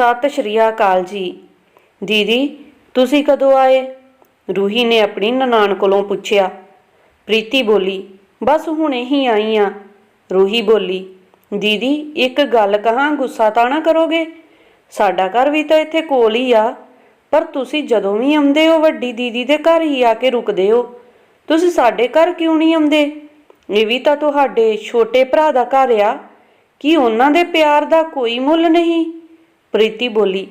ਸਤਿ ਸ਼੍ਰੀ ਅਕਾਲ ਜੀ। ਦੀਦੀ, ਤੁਸੀਂ ਕਦੋਂ ਆਏ? ਰੂਹੀ ਨੇ ਆਪਣੀ ਨਨਾਣ ਕੋਲੋਂ ਪੁੱਛਿਆ। ਪ੍ਰੀਤੀ ਬੋਲੀ, ਬਸ ਹੁਣੇ ਹੀ ਆਈ ਆ। ਰੂਹੀ ਬੋਲੀ, ਦੀਦੀ, ਇੱਕ ਗੱਲ ਕਹਾਂ, ਗੁੱਸਾ ਤਾਂ ਨਾ ਕਰੋਗੇ? ਸਾਡਾ ਘਰ ਵੀ ਤਾਂ ਇੱਥੇ ਕੋਲ ਹੀ ਆ। ਪਰ ਤੁਸੀਂ ਜਦੋਂ ਵੀ ਆਉਂਦੇ ਹੋ, ਵੱਡੀ ਦੀਦੀ ਦੇ ਘਰ ਹੀ ਆ ਕੇ ਰੁਕਦੇ ਹੋ। ਤੁਸੀਂ ਸਾਡੇ ਘਰ ਕਿਉਂ ਨਹੀਂ ਆਉਂਦੇ? ਇਹ ਵੀ ਤਾਂ ਤੁਹਾਡੇ ਛੋਟੇ ਭਰਾ ਦਾ ਘਰ ਆ। ਕੀ ਉਹਨਾਂ ਦੇ ਪਿਆਰ ਦਾ ਕੋਈ ਮੁੱਲ ਨਹੀਂ? ਪ੍ਰੀਤੀ ਬੋਲੀ,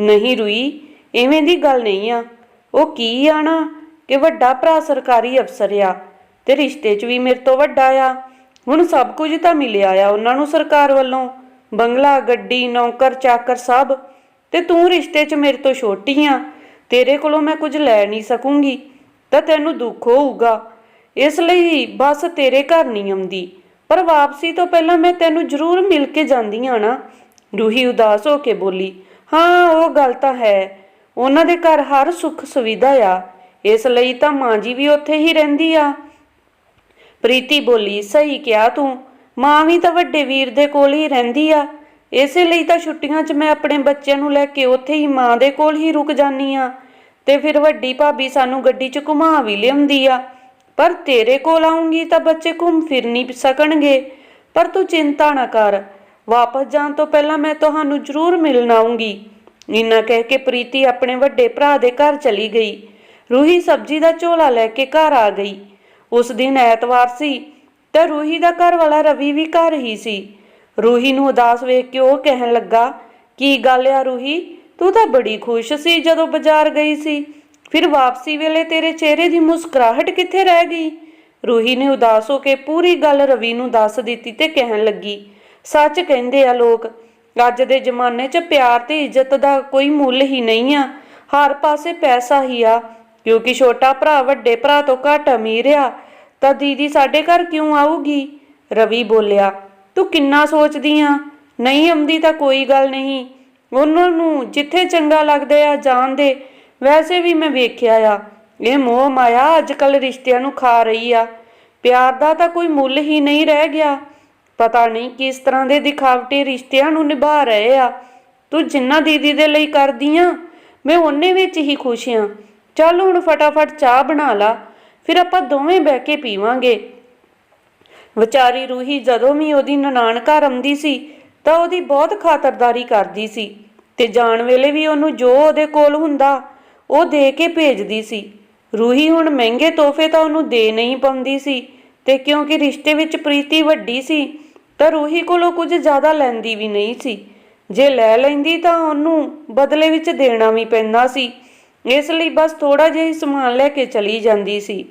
ਨਹੀਂ ਰੂਈ ਐਵੇਂ ਦੀ ਗੱਲ ਨਹੀਂ ਆ। ਉਹ ਕੀ ਆਣਾ? ਕਿ ਵੱਡਾ ਭਰਾ ਸਰਕਾਰੀ ਅਫਸਰ ਆ ਤੇ ਰਿਸ਼ਤੇ 'ਚ ਵੀ ਮੇਰੇ ਤੋਂ ਵੱਡਾ ਆ। ਹੁਣ ਸਭ ਕੁਝ ਤਾਂ ਮਿਲਿਆ ਆ ਉਹਨਾਂ ਨੂੰ ਸਰਕਾਰ ਵੱਲੋਂ। ਬੰਗਲਾ, ਗੱਡੀ, ਨੌਕਰ, ਚਾਕਰ ਸਭ। ਤੇ ਤੂੰ ਰਿਸ਼ਤੇ 'ਚ ਮੇਰੇ ਤੋਂ ਛੋਟੀ ਆ। ਤੇਰੇ ਕੋਲੋਂ ਮੈਂ ਕੁਝ ਲੈ ਨਹੀਂ ਸਕੂੰਗੀ। ਤਾਂ ਤੈਨੂੰ ਦੁੱਖ ਹੋਊਗਾ। ਇਸ ਲਈ ਬਸ ਤੇਰੇ ਘਰ ਨਹੀਂ ਆਉਂਦੀ। ਪਰ ਵਾਪਸੀ ਤੋਂ ਪਹਿਲਾਂ ਮੈਂ ਤੈਨੂੰ ਜ਼ਰੂਰ ਮਿਲ ਕੇ ਜਾਂਦੀ ਆ ਨਾ। ਰੂਹੀ ਉਦਾਸ ਹੋ ਕੇ ਬੋਲੀ, ਹਾਂ, ਉਹ ਗੱਲ ਤਾਂ ਹੈ। ਉਹਨਾਂ ਦੇ ਘਰ ਹਰ ਸੁੱਖ ਸੁਵਿਧਾ ਆ। ਇਸ ਲਈ ਤਾਂ ਮਾਂ ਜੀ ਵੀ ਉੱਥੇ ਹੀ ਰਹਿੰਦੀ ਆ। ਪ੍ਰੀਤੀ ਬੋਲੀ, ਸਹੀ ਕਿਹਾ ਤੂੰ। ਮਾਂ ਵੀ ਤਾਂ ਵੱਡੇ ਵੀਰ ਦੇ ਕੋਲ ਹੀ ਰਹਿੰਦੀ ਆ। ਇਸੇ ਲਈ ਤਾਂ ਛੁੱਟੀਆਂ 'ਚ ਮੈਂ ਆਪਣੇ ਬੱਚਿਆਂ ਨੂੰ ਲੈ ਕੇ ਉੱਥੇ ਹੀ ਮਾਂ ਦੇ ਕੋਲ ਹੀ ਰੁਕ ਜਾਨੀ ਆ। ਤੇ ਫਿਰ ਵੱਡੀ ਭਾਬੀ ਸਾਨੂੰ ਗੱਡੀ 'ਚ ਘੁਮਾ ਵੀ ਲਿਆਉਂਦੀ ਆ। ਪਰ ਤੇਰੇ ਕੋਲ ਆਉਂਗੀ ਤਾਂ ਬੱਚੇ ਘੁੰਮ ਫਿਰ ਨਹੀਂ ਸਕਣਗੇ। ਪਰ ਤੂੰ ਚਿੰਤਾ ਨਾ ਕਰ। ਵਾਪਸ ਜਾਣ ਤੋਂ ਪਹਿਲਾਂ ਮੈਂ ਤੁਹਾਨੂੰ ਜ਼ਰੂਰ ਮਿਲਣ ਆਉਂਗੀ ਇੰਨਾ ਕਹਿ ਕੇ ਪ੍ਰੀਤੀ ਆਪਣੇ ਵੱਡੇ ਭਰਾ ਦੇ ਘਰ ਚਲੀ ਗਈ। ਰੂਹੀ ਸਬਜ਼ੀ ਦਾ ਝੋਲਾ ਲੈ ਕੇ ਘਰ ਆ ਗਈ। ਉਸ ਦਿਨ ਐਤਵਾਰ ਸੀ ਤੇ ਰੂਹੀ ਦਾ ਘਰ ਵਾਲਾ ਰਵੀ ਵੀ ਘਰ ਹੀ ਸੀ। ਰੂਹੀ ਨੂੰ ਉਦਾਸ ਵੇਖ ਕੇ ਉਹ ਕਹਿਣ ਲੱਗਾ, ਕੀ ਗੱਲ ਆ ਰੂਹੀ? ਤੂੰ ਤਾਂ ਬੜੀ ਖੁਸ਼ ਸੀ ਜਦੋਂ ਬਾਜ਼ਾਰ ਗਈ ਸੀ। ਫਿਰ ਵਾਪਸੀ ਵੇਲੇ ਤੇਰੇ ਚਿਹਰੇ ਦੀ ਮੁਸਕਰਾਹਟ ਕਿੱਥੇ ਰਹਿ ਗਈ? ਰੂਹੀ ਨੇ ਉਦਾਸ ਹੋ ਕੇ ਪੂਰੀ ਗੱਲ ਰਵੀ ਨੂੰ ਦੱਸ ਦਿੱਤੀ ਤੇ ਕਹਿਣ ਲੱਗੀ ਸੱਚ ਕਹਿੰਦੇ ਆ ਲੋਕ, ਅੱਜ ਦੇ ਜ਼ਮਾਨੇ 'ਚ ਪਿਆਰ ਤੇ ਇੱਜ਼ਤ ਦਾ ਕੋਈ ਮੁੱਲ ਹੀ ਨਹੀਂ ਆ। ਹਰ ਪਾਸੇ ਪੈਸਾ ਹੀ ਆ, ਕਿਉਂਕਿ ਛੋਟਾ ਭਰਾ ਵੱਡੇ ਭਰਾ ਤੋਂ ਘੱਟ ਅਮੀਰ ਆ। ਤਾਂ ਦੀਦੀ ਸਾਡੇ ਘਰ ਕਿਉਂ ਆਊਗੀ? ਰਵੀ ਬੋਲਿਆ, ਤੂੰ ਕਿੰਨਾ ਸੋਚਦੀ ਆ? ਨਹੀਂ ਆਉਂਦੀ ਤਾਂ ਕੋਈ ਗੱਲ ਨਹੀਂ। ਉਹਨਾਂ ਨੂੰ ਜਿੱਥੇ ਚੰਗਾ ਲੱਗਦਾ ਆ ਜਾਣ ਦੇ। ਵੈਸੇ ਵੀ ਮੈਂ ਵੇਖਿਆ ਆ, ਇਹ ਮੋਹ ਮਾਇਆ ਅੱਜ ਕੱਲ ਰਿਸ਼ਤਿਆਂ ਨੂੰ ਖਾ ਰਹੀ ਆ। ਪਿਆਰ ਦਾ ਤਾਂ ਕੋਈ ਮੁੱਲ ਹੀ ਨਹੀਂ ਰਹਿ ਗਿਆ। ਪਤਾ ਨਹੀਂ ਕਿਸ ਤਰ੍ਹਾਂ ਦੇ ਦਿਖਾਵਟੀ ਰਿਸ਼ਤਿਆਂ ਨੂੰ ਨਿਭਾ ਰਹੇ ਆ। ਤੂੰ ਜਿੰਨਾ ਦੀਦੀ ਦੇ ਲਈ ਕਰਦੀ ਆ, ਮੈਂ ਉਹਨੇ ਵਿੱਚ ਹੀ ਖੁਸ਼ ਆ। ਚੱਲ ਹੁਣ ਫਟਾਫਟ ਚਾਹ ਬਣਾ ਲਾ, ਫਿਰ ਆਪਾਂ ਦੋਵੇਂ ਬਹਿ ਕੇ ਪੀਵਾਂਗੇ। ਵਿਚਾਰੀ ਰੂਹੀ ਜਦੋਂ ਵੀ ਉਹਦੀ ਨਨਾਣ ਘਰ ਆਉਂਦੀ ਸੀ, ਤਾਂ ਉਹਦੀ ਬਹੁਤ ਖਾਤਰਦਾਰੀ ਕਰਦੀ ਸੀ ਤੇ ਜਾਣ ਵੇਲੇ ਵੀ ਉਹਨੂੰ ਜੋ ਉਹਦੇ ਕੋਲ ਹੁੰਦਾ, ਉਹ ਦੇ ਕੇ ਭੇਜਦੀ ਸੀ। ਰੂਹੀ ਹੁਣ ਮਹਿੰਗੇ ਤੋਹਫੇ ਤਾਂ ਉਹਨੂੰ ਦੇ ਨਹੀਂ ਪਾਉਂਦੀ ਸੀ ਤੇ ਕਿਉਂਕਿ ਰਿਸ਼ਤੇ ਵਿੱਚ ਪ੍ਰੀਤੀ ਵੱਡੀ ਸੀ ਤਾਂ ਰੂਹੀ ਕੋਲੋਂ ਕੁਝ ਜ਼ਿਆਦਾ ਲੈਂਦੀ ਵੀ ਨਹੀਂ ਸੀ। ਜੇ ਲੈ ਲੈਂਦੀ ਤਾਂ ਉਹਨੂੰ ਬਦਲੇ ਵਿੱਚ ਦੇਣਾ ਵੀ ਪੈਂਦਾ ਸੀ। ਇਸ ਲਈ ਬਸ ਥੋੜਾ ਜਿਹਾ ਹੀ ਸਮਾਨ ਲੈ ਕੇ ਚਲੀ ਜਾਂਦੀ ਸੀ।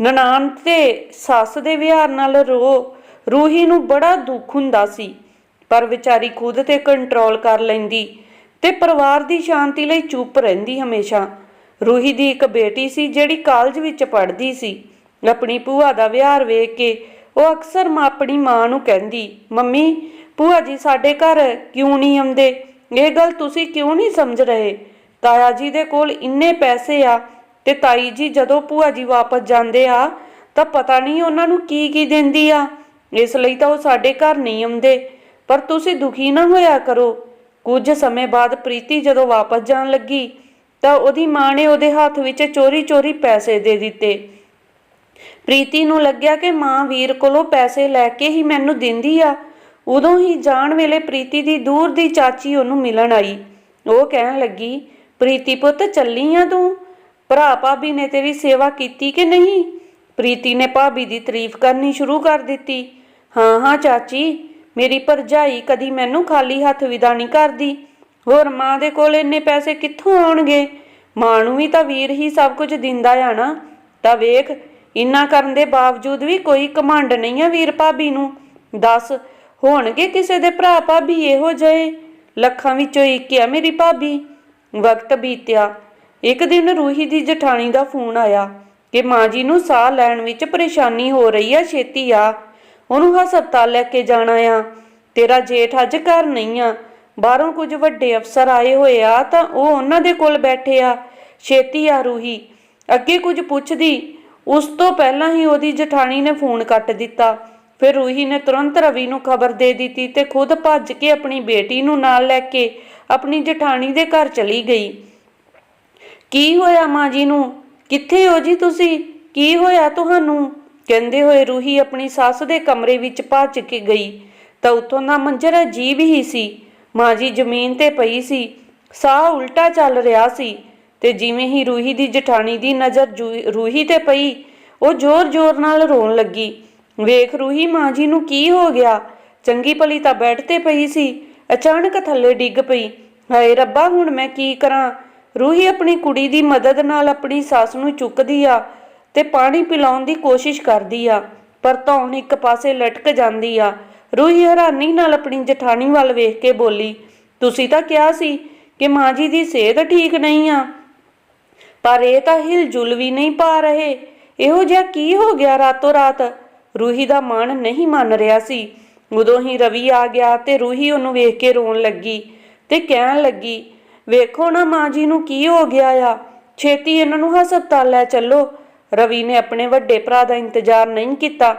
ਨਨਾਣ ਤੇ ਸੱਸ ਦੇ ਵਿਹਾਰ ਨਾਲ ਰੋ, ਰੂਹੀ ਨੂੰ ਬੜਾ ਦੁੱਖ ਹੁੰਦਾ ਸੀ। ਪਰ ਵਿਚਾਰੀ ਖੁਦ ਤੇ ਕੰਟਰੋਲ ਕਰ ਲੈਂਦੀ ਤੇ ਪਰਿਵਾਰ ਦੀ ਸ਼ਾਂਤੀ ਲਈ ਚੁੱਪ ਰਹਿੰਦੀ ਹਮੇਸ਼ਾ। ਰੂਹੀ ਦੀ ਇੱਕ ਬੇਟੀ ਸੀ ਜਿਹੜੀ ਕਾਲਜ ਵਿੱਚ ਪੜ੍ਹਦੀ ਸੀ। ਆਪਣੀ ਭੂਆ ਦਾ ਵਿਹਾਰ ਵੇਖ ਕੇ ਉਹ ਅਕਸਰ ਮਾਂ ਆਪਣੀ ਮਾਂ ਨੂੰ ਕਹਿੰਦੀ, ਮੰਮੀ, ਭੂਆ ਜੀ ਸਾਡੇ ਘਰ ਕਿਉਂ ਨਹੀਂ ਆਉਂਦੇ? ਇਹ ਗੱਲ ਤੁਸੀਂ ਕਿਉਂ ਨਹੀਂ ਸਮਝ ਰਹੇ? ਤਾਇਆ ਜੀ ਦੇ ਕੋਲ ਇੰਨੇ ਪੈਸੇ ਆ ਤੇ ਤਾਈ ਜੀ ਜਦੋਂ ਭੂਆ ਜੀ ਵਾਪਸ ਜਾਂਦੇ ਆ, ਤਾਂ ਪਤਾ ਨਹੀਂ ਉਹਨਾਂ ਨੂੰ ਕੀ ਕੀ ਦਿੰਦੀ ਆ। ਇਸ ਲਈ ਤਾਂ ਉਹ ਸਾਡੇ ਘਰ ਨਹੀਂ ਆਉਂਦੇ। ਪਰ ਤੁਸੀਂ ਦੁਖੀ ਨਾ ਹੋਇਆ ਕਰੋ। ਕੁਝ ਸਮੇਂ ਬਾਅਦ ਪ੍ਰੀਤੀ ਜਦੋਂ ਵਾਪਸ ਜਾਣ ਲੱਗੀ, ਤਾਂ ਉਹਦੀ ਮਾਂ ਨੇ ਉਹਦੇ ਹੱਥ ਵਿੱਚ ਚੋਰੀ-ਚੋਰੀ ਪੈਸੇ ਦੇ ਦਿੱਤੇ। ਪ੍ਰੀਤੀ ਨੂੰ ਲੱਗਿਆ ਕਿ ਮਾਂ ਵੀਰ ਕੋਲੋਂ ਪੈਸੇ ਲੈ ਕੇ ਹੀ ਮੈਨੂੰ ਦਿੰਦੀ ਆ। ਉਦੋਂ ਹੀ ਜਾਣ ਵੇਲੇ ਪ੍ਰੀਤੀ ਦੀ ਦੂਰ ਦੀ ਚਾਚੀ ਉਹਨੂੰ ਮਿਲਣ ਆਈ। ਉਹ ਕਹਿਣ ਲੱਗੀ, ਪ੍ਰੀਤੀ ਪੁੱਤ, ਚੱਲੀ ਆ ਤੂੰ? ਭਰਾ ਭਾਬੀ ਨੇ ਤੇਰੀ ਸੇਵਾ ਕੀਤੀ ਕਿ ਨਹੀਂ? ਪ੍ਰੀਤੀ ਨੇ ਭਾਬੀ ਦੀ ਤਾਰੀਫ ਕਰਨੀ ਸ਼ੁਰੂ ਕਰ ਦਿੱਤੀ। ਹਾਂ ਹਾਂ ਚਾਚੀ, ਮੇਰੀ ਭਰਜਾਈ ਕਦੀ ਮੈਨੂੰ ਖਾਲੀ ਹੱਥ ਵਿਦਾ ਨਹੀਂ ਕਰਦੀ। ਹੋਰ ਮਾਂ ਦੇ ਕੋਲ ਇੰਨੇ ਪੈਸੇ ਕਿੱਥੋਂ ਆਉਣਗੇ? ਮਾਂ ਨੂੰ ਵੀ ਤਾਂ ਵੀਰ ਹੀ ਸਭ ਕੁਝ ਦਿੰਦਾ ਆ ਨਾ। ਤਾਂ ਵੇਖ ਇੰਨਾ ਕਰਨ ਦੇ ਬਾਵਜੂਦ ਵੀ ਕੋਈ ਘਮੰਡ ਨਹੀਂ ਆ ਵੀਰ ਭਾਬੀ ਨੂੰ। ਦੱਸ, ਹੋਣਗੇ ਕਿਸੇ ਦੇ ਭਰਾ ਭਾਬੀ ਇਹੋ ਜਿਹੇ? ਲੱਖਾਂ ਵਿੱਚੋਂ ਇੱਕ ਆ ਮੇਰੀ ਭਾਬੀ। ਵਕਤ ਬੀਤਿਆ। ਇੱਕ ਦਿਨ ਰੂਹੀ ਦੀ ਜਠਾਣੀ ਦਾ ਫੋਨ ਆਇਆ ਕਿ ਮਾਂ ਜੀ ਨੂੰ ਸਾਹ ਲੈਣ ਵਿੱਚ ਪਰੇਸ਼ਾਨੀ ਹੋ ਰਹੀ ਆ, ਛੇਤੀ ਆ। ਉਹਨੂੰ ਹਸਪਤਾਲ ਲੈ ਕੇ ਜਾਣਾ ਆ। ਤੇਰਾ ਜੇਠ ਅੱਜ ਘਰ ਨਹੀਂ ਆ। ਬਾਹਰੋਂ ਕੁਝ ਵੱਡੇ ਅਫਸਰ ਆਏ ਹੋਏ ਆ ਤਾਂ ਉਹ ਉਹਨਾਂ ਦੇ ਕੋਲ ਬੈਠੇ ਆ। ਛੇਤੀ ਆ ਰੂਹੀ। ਅੱਗੇ ਕੁਝ ਪੁੱਛਦੀ ਉਸ ਤੋਂ ਪਹਿਲਾਂ ਹੀ ਉਹਦੀ ਜਠਾਣੀ ਨੇ ਫੋਨ ਕੱਟ ਦਿੱਤਾ। ਫਿਰ ਰੂਹੀ ਨੇ ਤੁਰੰਤ ਰਵੀ ਨੂੰ ਖਬਰ ਦੇ ਦਿੱਤੀ ਤੇ ਖੁਦ ਭੱਜ ਕੇ ਆਪਣੀ ਬੇਟੀ ਨੂੰ ਨਾਲ ਲੈ ਕੇ ਆਪਣੀ ਜਠਾਣੀ ਦੇ ਘਰ ਚਲੀ ਗਈ। ਕੀ ਹੋਇਆ ਮਾਂ ਜੀ ਨੂੰ? ਕਿੱਥੇ ਹੋ ਜੀ ਤੁਸੀਂ? ਕੀ ਹੋਇਆ ਤੁਹਾਨੂੰ? ਕਹਿੰਦੇ ਹੋਏ ਰੂਹੀ ਆਪਣੀ ਸੱਸ ਦੇ ਕਮਰੇ ਵਿੱਚ ਭੱਜ ਕੇ ਗਈ। ਤਾਂ ਉੱਥੋਂ ਦਾ ਮੰਜ਼ਰ ਅਜੀਬ ਹੀ ਸੀ। ਮਾਂ ਜੀ ਜ਼ਮੀਨ ਤੇ ਪਈ ਸੀ। ਸਾਹ ਉਲਟਾ ਚੱਲ ਰਿਹਾ ਸੀ। ਤੇ ਜਿਵੇਂ ਹੀ ਰੂਹੀ ਦੀ ਜਠਾਣੀ ਦੀ ਨਜ਼ਰ ਜੂ- ਰੂਹੀ ਤੇ ਪਈ, ਉਹ ਜ਼ੋਰ-ਜ਼ੋਰ ਨਾਲ ਰੋਣ ਲੱਗੀ। ਵੇਖ ਰੂਹੀ ਮਾਂ ਜੀ ਨੂੰ ਕੀ ਹੋ ਗਿਆ? ਚੰਗੀ ਭਲੀ ਤਾਂ ਬੈੱਡ ਤੇ ਪਈ ਸੀ, ਅਚਾਨਕ ਥੱਲੇ ਡਿੱਗ ਪਈ। ਹਾਏ ਰੱਬਾ, ਹੁਣ ਮੈਂ ਕੀ ਕਰਾਂ? ਰੂਹੀ ਆਪਣੀ ਕੁੜੀ ਦੀ ਮਦਦ ਨਾਲ ਆਪਣੀ ਸੱਸ ਨੂੰ ਚੁੱਕਦੀ ਆ ਤੇ ਪਾਣੀ ਪਿਲਾਉਣ ਦੀ ਕੋਸ਼ਿਸ਼ ਕਰਦੀ ਆ, ਪਰ ਧੌਣ ਇੱਕ ਪਾਸੇ ਲਟਕ ਜਾਂਦੀ ਆ। ਰੂਹੀ ਹੈਰਾਨੀ ਨਾਲ ਆਪਣੀ ਜਠਾਣੀ ਵੱਲ ਵੇਖ ਕੇ ਬੋਲੀ, ਤੁਸੀਂ ਤਾਂ ਕਿਹਾ ਸੀ ਕਿ ਮਾਂ ਜੀ ਦੀ ਸਿਹਤ ਠੀਕ ਨਹੀਂ ਆ। ਪਰ ਇਹ ਤਾਂ ਹਿਲਜੁਲ ਵੀ ਨਹੀਂ ਪਾ ਰਹੇ। ਇਹੋ ਜਿਹਾ ਕੀ ਹੋ ਗਿਆ ਰਾਤੋਂ ਰਾਤ? ਰੂਹੀ ਦਾ ਮਨ ਨਹੀਂ ਮੰਨ ਰਿਹਾ ਸੀ। ਉਦੋਂ ਹੀ ਰਵੀ ਆ ਗਿਆ ਤੇ ਰੂਹੀ ਉਹਨੂੰ ਵੇਖ ਕੇ ਰੋਣ ਲੱਗੀ ਤੇ ਕਹਿਣ ਲੱਗੀ, ਵੇਖੋ ਨਾ ਮਾਂ ਜੀ ਨੂੰ ਕੀ ਹੋ ਗਿਆ ਆ। ਛੇਤੀ ਇਹਨਾਂ ਨੂੰ ਹਸਪਤਾਲ ਲੈ ਚੱਲੋ। ਰਵੀ ਨੇ ਆਪਣੇ ਵੱਡੇ ਭਰਾ ਦਾ ਇੰਤਜ਼ਾਰ ਨਹੀਂ ਕੀਤਾ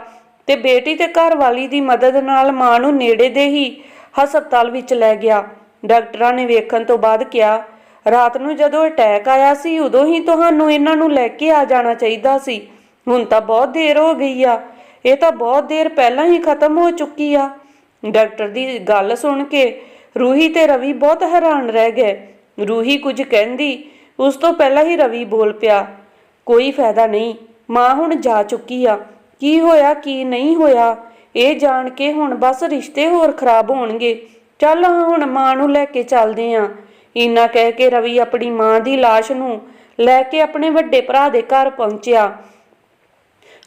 ਤੇ ਬੇਟੀ ਤੇ ਘਰ ਵਾਲੀ ਦੀ ਮਦਦ ਨਾਲ ਮਾਂ ਨੂੰ ਨੇੜੇ ਦੇ ਹੀ ਹਸਪਤਾਲ ਵਿੱਚ ਲੈ ਗਿਆ। ਡਾਕਟਰਾਂ ਨੇ ਵੇਖਣ ਤੋਂ ਬਾਅਦ ਕਿਹਾ ਰਾਤ ਨੂੰ ਜਦੋਂ ਅਟੈਕ ਆਇਆ ਸੀ, ਉਦੋਂ ਹੀ ਤੁਹਾਨੂੰ ਇਹਨਾਂ ਨੂੰ ਲੈ ਕੇ ਆ ਜਾਣਾ ਚਾਹੀਦਾ ਸੀ। ਹੁਣ ਤਾਂ ਬਹੁਤ ਦੇਰ ਹੋ ਗਈ ਆ। ਇਹ ਤਾਂ ਬਹੁਤ ਦੇਰ ਪਹਿਲਾਂ ਹੀ ਖਤਮ ਹੋ ਚੁੱਕੀ ਆ। ਡਾਕਟਰ ਦੀ ਗੱਲ ਸੁਣ ਕੇ ਰੂਹੀ ਤੇ ਰਵੀ ਬਹੁਤ ਹੈਰਾਨ ਰਹਿ ਗਏ। ਰੂਹੀ ਕੁਝ ਕਹਿੰਦੀ, ਉਸ ਤੋਂ ਪਹਿਲਾਂ ਹੀ ਰਵੀ ਬੋਲ ਪਿਆ, ਕੋਈ ਫਾਇਦਾ ਨਹੀਂ, ਮਾਂ ਹੁਣ ਜਾ ਚੁੱਕੀ ਆ। ਕੀ ਹੋਇਆ, ਕੀ ਨਹੀਂ ਹੋਇਆ? ਇਹ ਜਾਣ ਕੇ ਹੁਣ ਬਸ ਰਿਸ਼ਤੇ ਹੋਰ ਖਰਾਬ ਹੋਣਗੇ। ਚੱਲ ਹੁਣ ਮਾਂ ਨੂੰ ਲੈ ਕੇ ਚੱਲਦੇ ਆਂ। ਇੰਨਾ ਕਹਿ ਕੇ ਰਵੀ ਆਪਣੀ ਮਾਂ ਦੀ ਲਾਸ਼ ਨੂੰ ਲੈ ਕੇ ਆਪਣੇ ਵੱਡੇ ਭਰਾ ਦੇ ਘਰ ਪਹੁੰਚਿਆ।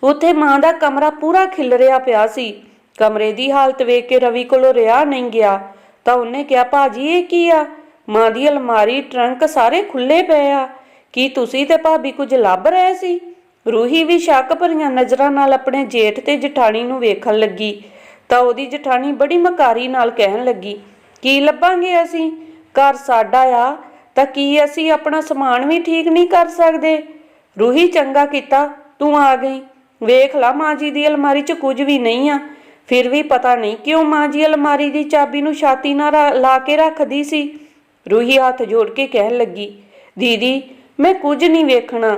ਉੱਥੇ ਮਾਂ ਦਾ ਕਮਰਾ ਪੂਰਾ ਖਿਲਰਿਆ ਪਿਆ ਸੀ। ਕਮਰੇ ਦੀ ਹਾਲਤ ਵੇਖ ਕੇ ਰਵੀ ਕੋਲੋਂ ਰਿਹਾ ਨਹੀਂ ਗਿਆ। ਤਾਂ ਉਹਨੇ ਕਿਹਾ, ਭਾਜੀ, ਇਹ ਕੀ ਆ? ਮਾਂ ਦੀ ਅਲਮਾਰੀ, ਟਰੰਕ ਸਾਰੇ ਖੁੱਲੇ ਪਏ ਆ। ਕੀ ਤੁਸੀਂ ਤੇ ਭਾਬੀ ਕੁਝ ਲੱਭ ਰਹੇ ਸੀ? ਰੂਹੀ ਵੀ ਸ਼ੱਕ ਭਰੀਆਂ ਨਜ਼ਰਾਂ ਨਾਲ ਆਪਣੇ ਜੇਠ ਤੇ ਜਠਾਣੀ ਨੂੰ ਵੇਖਣ ਲੱਗੀ। ਤਾਂ ਉਹਦੀ ਜਠਾਣੀ ਬੜੀ ਮਕਾਰੀ ਨਾਲ ਕਹਿਣ ਲੱਗੀ, ਕੀ ਲੱਭਾਂਗੇ ਅਸੀਂ? ਘਰ ਸਾਡਾ ਆ, ਤਾਂ ਕੀ ਅਸੀਂ ਆਪਣਾ ਸਮਾਨ ਵੀ ਠੀਕ ਨਹੀਂ ਕਰ ਸਕਦੇ? ਰੂਹੀ ਚੰਗਾ ਕੀਤਾ, ਤੂੰ ਆ ਗਈ। ਵੇਖ ਲਾ ਮਾਂ ਜੀ ਦੀ ਅਲਮਾਰੀ 'ਚ ਕੁਝ ਵੀ ਨਹੀਂ ਆ। ਫਿਰ ਵੀ ਪਤਾ ਨਹੀਂ ਕਿਉਂ ਮਾਂ ਜੀ ਅਲਮਾਰੀ ਦੀ ਚਾਬੀ ਨੂੰ ਛਾਤੀ ਨਾਲ ਲਾ ਕੇ ਰੱਖਦੀ ਸੀ? ਰੂਹੀ ਹੱਥ ਜੋੜ ਕੇ ਕਹਿਣ ਲੱਗੀ, ਦੀਦੀ, ਮੈਂ ਕੁਝ ਨਹੀਂ ਵੇਖਣਾ।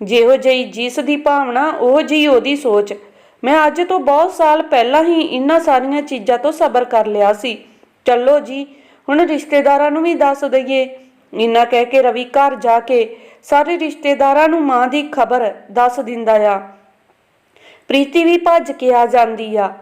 ਜਿਹੋ ਜਿਹੀ ਜਿਸ ਦੀ ਭਾਵਨਾ, ਉਹ ਜਿਹੀ ਉਹਦੀ ਸੋਚ। ਮੈਂ ਅੱਜ ਤੋਂ ਬਹੁਤ ਸਾਲ ਪਹਿਲਾਂ ਹੀ ਇਹਨਾਂ ਸਾਰੀਆਂ ਚੀਜ਼ਾਂ ਤੋਂ ਸਬਰ ਕਰ ਲਿਆ ਸੀ। ਚੱਲੋ ਜੀ ਹੁਣ ਰਿਸ਼ਤੇਦਾਰਾਂ ਨੂੰ ਵੀ ਦੱਸ ਦਈਏ। ਇੰਨਾ ਕਹਿ ਕੇ ਰਵੀ ਘਰ ਜਾ ਕੇ ਸਾਰੇ ਰਿਸ਼ਤੇਦਾਰਾਂ ਨੂੰ ਮਾਂ ਦੀ ਖਬਰ ਦੱਸ ਦਿੰਦਾ ਆ। ਪ੍ਰੀਤੀ ਵੀ ਭੱਜ ਕੇ ਆ ਜਾਂਦੀ ਆ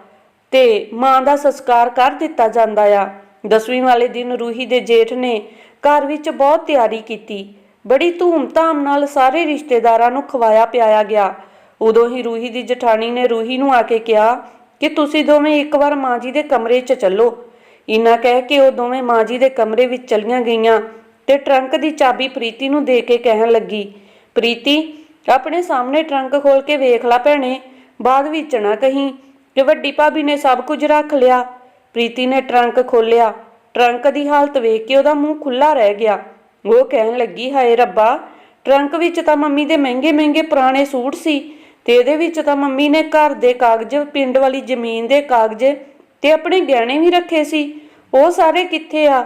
ਤੇ ਮਾਂ ਦਾ ਸੰਸਕਾਰ ਕਰ ਦਿੱਤਾ ਜਾਂਦਾ ਆ। ਦਸਵੀਂ ਵਾਲੇ ਦਿਨ ਰੂਹੀ ਦੇ ਜੇਠ ਨੇ ਘਰ ਵਿੱਚ ਬਹੁਤ ਤਿਆਰੀ ਕੀਤੀ। ਬੜੀ ਧੂਮ-ਧਾਮ ਨਾਲ ਸਾਰੇ ਰਿਸ਼ਤੇਦਾਰਾਂ ਨੂੰ ਖਵਾਇਆ ਪਿਆਇਆ ਗਿਆ। ਉਦੋਂ ਹੀ ਰੂਹੀ ਦੀ ਜਠਾਣੀ ਨੇ ਰੂਹੀ ਨੂੰ ਆ ਕੇ ਕਿਹਾ ਕਿ ਤੁਸੀਂ ਦੋਵੇਂ ਇੱਕ ਵਾਰ ਮਾਂ ਜੀ ਦੇ ਕਮਰੇ 'ਚ ਚੱਲੋ। ਇੰਨਾ ਕਹਿ ਕੇ ਉਹ ਦੋਵੇਂ ਮਾਂ ਜੀ ਦੇ ਕਮਰੇ ਵਿੱਚ ਚਲੀਆਂ ਗਈਆਂ ਤੇ ਟਰੰਕ ਦੀ ਚਾਬੀ ਪ੍ਰੀਤੀ ਨੂੰ ਦੇ ਕੇ ਕਹਿਣ ਲੱਗੀ, ਪ੍ਰੀਤੀ, ਆਪਣੇ ਸਾਹਮਣੇ ਟਰੰਕ ਖੋਲ ਕੇ ਵੇਖ ਲੈ ਭੈਣੇ, ਬਾਅਦ ਵਿੱਚ ਨਾ ਕਹੀਂ ਕਿ ਵੱਡੀ ਭਾਬੀ ਨੇ ਸਭ ਕੁਝ ਰੱਖ ਲਿਆ। ਪ੍ਰੀਤੀ ਨੇ ਟਰੰਕ ਖੋਲਿਆ ਟਰੰਕ ਦੀ ਹਾਲਤ ਵੇਖ ਕੇ ਉਹਦਾ ਮੂੰਹ ਖੁੱਲਾ ਰਹਿ ਗਿਆ। ਉਹ ਕਹਿਣ ਲੱਗੀ, ਹਾਏ ਰੱਬਾ, ਟਰੰਕ ਵਿੱਚ ਤਾਂ ਮੰਮੀ ਦੇ ਮਹਿੰਗੇ ਮਹਿੰਗੇ ਪੁਰਾਣੇ ਸੂਟ ਸੀ ਤੇ ਇਹਦੇ ਵਿੱਚ ਤਾਂ ਮੰਮੀ ਨੇ ਘਰ ਦੇ ਕਾਗਜ਼, ਪਿੰਡ ਵਾਲੀ ਜ਼ਮੀਨ ਦੇ ਕਾਗਜ਼ ਤੇ ਆਪਣੇ ਗਹਿਣੇ ਵੀ ਰੱਖੇ ਸੀ। ਉਹ ਸਾਰੇ ਕਿੱਥੇ ਆ?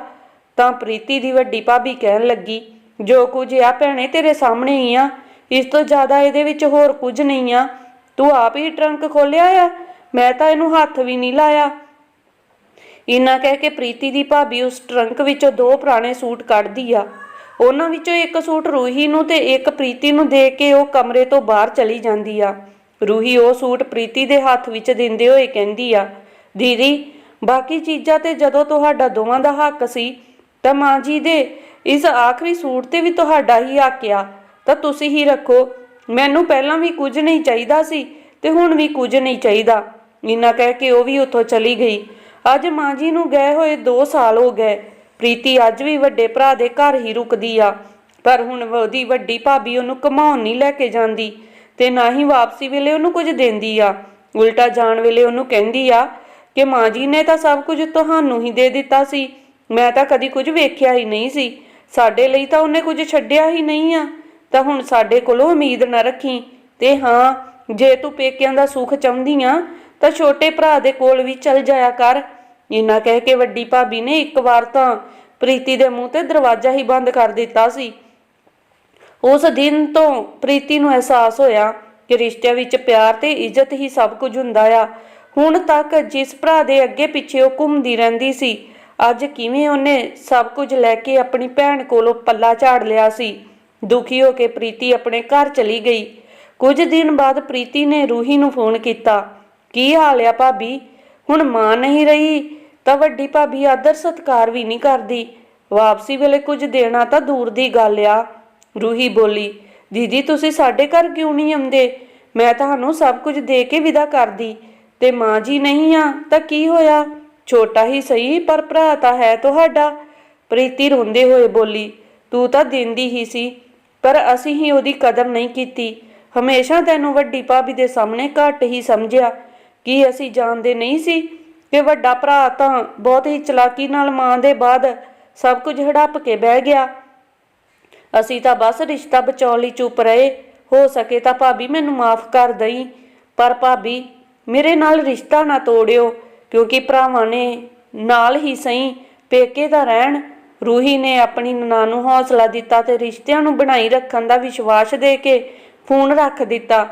ਤਾਂ ਪ੍ਰੀਤੀ ਦੀ ਵੱਡੀ ਭਾਬੀ ਕਹਿਣ ਲੱਗੀ, ਜੋ ਕੁਝ ਆ ਭੈਣੇ ਤੇਰੇ ਸਾਹਮਣੇ ਹੀ ਆ, ਇਸ ਤੋਂ ਜ਼ਿਆਦਾ ਇਹਦੇ ਵਿੱਚ ਹੋਰ ਕੁਝ ਨਹੀਂ ਆ। ਤੂੰ ਆਪ ਹੀ ਟਰੰਕ ਖੋਲਿਆ ਆ, ਮੈਂ ਤਾਂ ਇਹਨੂੰ ਹੱਥ ਵੀ ਨਹੀਂ ਲਾਇਆ। ਇਹਨਾਂ ਕਹਿ ਕੇ ਪ੍ਰੀਤੀ ਦੀ ਭਾਬੀ ਉਸ ਟਰੰਕ ਵਿੱਚੋਂ ਦੋ ਪੁਰਾਣੇ ਸੂਟ ਕੱਢਦੀ ਆ। ਉਹਨਾਂ ਵਿੱਚੋਂ ਇੱਕ ਸੂਟ ਰੂਹੀ ਨੂੰ ਤੇ ਇੱਕ ਪ੍ਰੀਤੀ ਨੂੰ ਦੇ ਕੇ ਉਹ ਕਮਰੇ ਤੋਂ ਬਾਹਰ ਚਲੀ ਜਾਂਦੀ ਆ। ਰੂਹੀ ਉਹ ਸੂਟ ਪ੍ਰੀਤੀ ਦੇ ਹੱਥ ਵਿੱਚ ਦਿੰਦੇ ਹੋਏ ਕਹਿੰਦੀ ਆ, ਦੀਦੀ ਬਾਕੀ ਚੀਜ਼ਾਂ ਤੇ ਜਦੋਂ ਤੁਹਾਡਾ ਦੋਵਾਂ ਦਾ ਹੱਕ ਸੀ, ਤਾਂ ਮਾਂ ਜੀ ਦੇ ਇਸ ਆਖਰੀ ਸੂਟ ਤੇ ਵੀ ਤੁਹਾਡਾ ਹੀ ਹੱਕ ਆ। ਤਾਂ ਤੁਸੀਂ ਹੀ ਰੱਖੋ। ਮੈਨੂੰ ਪਹਿਲਾਂ ਵੀ ਕੁਝ ਨਹੀਂ ਚਾਹੀਦਾ ਸੀ ਤੇ ਹੁਣ ਵੀ ਕੁਝ ਨਹੀਂ ਚਾਹੀਦਾ। ਇੰਨਾ ਕਹਿ ਕੇ ਉਹ ਵੀ ਉੱਥੋਂ ਚਲੀ ਗਈ। ਅੱਜ ਮਾਂ ਜੀ ਨੂੰ ਗਏ ਹੋਏ 2 ਸਾਲ ਹੋ ਗਏ। ਪ੍ਰੀਤੀ ਅੱਜ ਵੀ ਵੱਡੇ ਭਰਾ ਦੇ ਘਰ ਹੀ ਰੁਕਦੀ ਆ। ਪਰ ਹੁਣ ਉਹਦੀ ਵੱਡੀ ਭਾਬੀ ਉਹਨੂੰ ਘਮਾਉਣ ਨਹੀਂ ਲੈ ਕੇ ਜਾਂਦੀ ਤੇ ਨਾ ਹੀ ਵਾਪਸੀ ਵੇਲੇ ਉਹਨੂੰ ਕੁਝ ਦਿੰਦੀ ਆ। ਉਲਟਾ ਜਾਣ ਵੇਲੇ ਉਹਨੂੰ ਕਹਿੰਦੀ ਆ ਕਿ ਮਾਂ ਜੀ ਨੇ ਤਾਂ ਸਭ ਕੁਝ ਤੁਹਾਨੂੰ ਹੀ ਦੇ ਦਿੱਤਾ ਸੀ। ਮੈਂ ਤਾਂ ਕਦੀ ਕੁਝ ਵੇਖਿਆ ਹੀ ਨਹੀਂ ਸੀ। ਸਾਡੇ ਲਈ ਤਾਂ ਉਹਨੇ ਕੁਝ ਛੱਡਿਆ ਹੀ ਨਹੀਂ ਆ। ਤਾਂ ਹੁਣ ਸਾਡੇ ਕੋਲੋਂ ਉਮੀਦ ਨਾ ਰੱਖੀ। ਤੇ ਹਾਂ, ਜੇ ਤੂੰ ਪੇਕਿਆਂ ਦਾ ਸੁੱਖ ਚਾਹੁੰਦੀ ਆ, ਤਾਂ ਛੋਟੇ ਭਰਾ ਦੇ ਕੋਲ ਵੀ ਚਲ ਜਾਇਆ ਕਰ। ਇਹਨਾਂ ਕਹਿ ਕੇ ਵੱਡੀ ਭਾਬੀ ਨੇ ਇੱਕ ਵਾਰ ਤਾਂ ਪ੍ਰੀਤੀ ਦੇ ਮੂੰਹ ਤੇ ਦਰਵਾਜ਼ਾ ਹੀ ਬੰਦ ਕਰ ਦਿੱਤਾ ਸੀ। ਉਸ ਦਿਨ ਤੋਂ ਪ੍ਰੀਤੀ ਨੂੰ ਅਹਿਸਾਸ ਹੋਇਆ ਕਿ ਰਿਸ਼ਤਿਆਂ ਵਿੱਚ ਪਿਆਰ ਤੇ ਇੱਜ਼ਤ ਹੀ ਸਭ ਕੁਝ ਹੁੰਦਾ ਆ। ਹੁਣ ਤੱਕ ਜਿਸ ਭਰਾ ਦੇ ਅੱਗੇ ਪਿੱਛੇ ਉਹ ਘੁੰਮਦੀ ਰਹਿੰਦੀ ਸੀ, ਅੱਜ ਕਿਵੇਂ ਉਹਨੇ ਸਭ ਕੁਝ ਲੈ ਕੇ ਆਪਣੀ ਭੈਣ ਕੋਲੋਂ ਪੱਲਾ ਝਾੜ ਲਿਆ ਸੀ। ਦੁਖੀ ਹੋ ਕੇ ਪ੍ਰੀਤੀ ਆਪਣੇ ਘਰ ਚਲੀ ਗਈ। ਕੁਝ ਦਿਨ ਬਾਅਦ ਪ੍ਰੀਤੀ ਨੇ ਰੂਹੀ ਨੂੰ ਫੋਨ ਕੀਤਾ। ਕੀ ਹਾਲ ਆ ਭਾਬੀ? ਹੁਣ ਮਾਂ ਨਹੀਂ ਰਹੀ, ਤਾਂ ਵੱਡੀ ਭਾਬੀ ਆਦਰ ਸਤਕਾਰ ਵੀ ਨਹੀਂ ਕਰਦੀ। ਵਾਪਸੀ ਵੇਲੇ ਕੁਝ ਦੇਣਾ ਤਾਂ ਦੂਰ ਦੀ ਗੱਲ ਆ। ਰੂਹੀ ਬੋਲੀ, ਦੀਦੀ, ਤੁਸੀਂ ਸਾਡੇ ਘਰ ਕਿਉਂ ਨਹੀਂ ਆਉਂਦੇ? ਮੈਂ ਤੁਹਾਨੂੰ ਸਭ ਕੁਝ ਦੇ ਕੇ ਵਿਦਾ ਕਰਦੀ। ਤੇ ਮਾਂ ਜੀ ਨਹੀਂ ਆ, ਤਾਂ ਕੀ ਹੋਇਆ? ਛੋਟਾ ਹੀ ਸਹੀ, ਪਰ ਭਰਾ ਤਾਂ ਹੈ ਤੁਹਾਡਾ। ਪ੍ਰੀਤੀ ਰੋਂਦੇ ਹੋਏ ਬੋਲੀ, ਤੂੰ ਤਾਂ ਦਿੰਦੀ ਹੀ ਸੀ, ਪਰ ਅਸੀਂ ਹੀ ਉਹਦੀ ਕਦਰ ਨਹੀਂ ਕੀਤੀ। ਹਮੇਸ਼ਾ ਤੈਨੂੰ ਵੱਡੀ ਭਾਬੀ ਦੇ ਸਾਹਮਣੇ ਘੱਟ ਹੀ ਸਮਝਿਆ। ਕੀ ਅਸੀਂ ਜਾਣਦੇ ਨਹੀਂ ਸੀ ਕਿ ਵੱਡਾ ਭਰਾ ਤਾਂ ਬਹੁਤ ਹੀ ਚਲਾਕੀ ਨਾਲ ਮਾਂ ਦੇ ਬਾਅਦ ਸਭ ਕੁਝ ਹੜੱਪ ਕੇ ਬਹਿ ਗਿਆ। ਅਸੀਂ ਤਾਂ ਬਸ ਰਿਸ਼ਤਾ ਬਚਾਉਣ ਲਈ ਚੁੱਪ ਰਹੇ। ਹੋ ਸਕੇ ਤਾਂ ਭਾਬੀ ਮੈਨੂੰ ਮਾਫ ਕਰ ਦਈ, ਪਰ ਭਾਬੀ ਮੇਰੇ ਨਾਲ ਰਿਸ਼ਤਾ ਨਾ ਤੋੜਿਓ, ਕਿਉਂਕਿ ਭਰਾਵਾਂ ਨੇ ਨਾਲ ਹੀ ਸਹੀ ਪੇਕੇ ਦਾ ਰਹਿਣ, ਰੂਹੀ ਨੇ ਆਪਣੀ ਨਨਾ ਨੂੰ ਹੌਸਲਾ ਦਿੱਤਾ ਤੇ ਰਿਸ਼ਤਿਆਂ ਨੂੰ ਬਣਾਈ ਰੱਖਣ ਦਾ ਵਿਸ਼ਵਾਸ ਦੇ ਕੇ ਫੋਨ ਰੱਖ ਦਿੱਤਾ।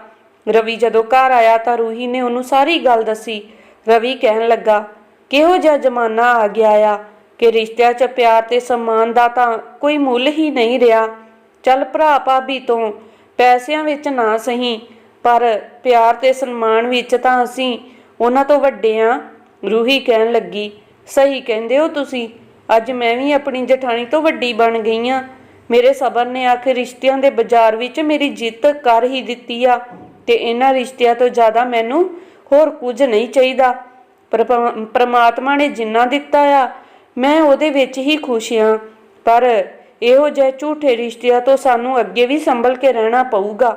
ਰਵੀ ਜਦੋਂ ਘਰ ਆਇਆ ਤਾਂ ਰੂਹੀ ਨੇ ਉਹਨੂੰ ਸਾਰੀ ਗੱਲ ਦੱਸੀ। ਰਵੀ ਕਹਿਣ ਲੱਗਾ, ਕਿਹੋ ਜਿਹਾ ਜ਼ਮਾਨਾ ਆ ਗਿਆ ਆ ਕਿ ਰਿਸ਼ਤਿਆਂ 'ਚ ਪਿਆਰ ਤੇ ਸਨਮਾਨ ਦਾ ਤਾਂ ਕੋਈ ਮੁੱਲ ਹੀ ਨਹੀਂ ਰਿਹਾ। ਚੱਲ ਭਰਾ ਭਾਬੀ ਤੋਂ ਪੈਸਿਆਂ ਵਿੱਚ ਨਾ ਸਹੀ ਪਰ ਪਿਆਰ ਤੇ ਸਨਮਾਨ ਵਿੱਚ ਤਾਂ ਅਸੀਂ ਉਹਨਾਂ ਤੋਂ ਵੱਡੇ ਆ। ਰੂਹੀ ਕਹਿਣ ਲੱਗੀ, ਸਹੀ ਕਹਿੰਦੇ ਹੋ ਤੁਸੀਂ। ਅੱਜ ਮੈਂ ਵੀ ਆਪਣੀ ਜਠਾਣੀ ਤੋਂ ਵੱਡੀ ਬਣ ਗਈ ਆ। ਮੇਰੇ ਸਬਰ ਨੇ ਆਖਿਰ ਰਿਸ਼ਤਿਆਂ ਦੇ ਬਾਜ਼ਾਰ ਵਿੱਚ ਮੇਰੀ ਜਿੱਤ ਕਰ ਹੀ ਦਿੱਤੀ ਆ ਤੇ ਇਹਨਾਂ ਰਿਸ਼ਤਿਆਂ ਤੋਂ ਜ਼ਿਆਦਾ ਮੈਨੂੰ ਹੋਰ ਕੁਝ ਨਹੀਂ ਚਾਹੀਦਾ। ਪਰਮਾਤਮਾ ਨੇ ਜਿੰਨਾ ਦਿੱਤਾ ਆ, ਮੈਂ ਉਹਦੇ ਵਿੱਚ ਹੀ ਖੁਸ਼ ਹਾਂ ਪਰ ਇਹੋ ਜਿਹੇ ਝੂਠੇ ਰਿਸ਼ਤਿਆਂ ਤੋਂ ਸਾਨੂੰ ਅੱਗੇ ਵੀ ਸੰਭਲ ਕੇ ਰਹਿਣਾ ਪਊਗਾ।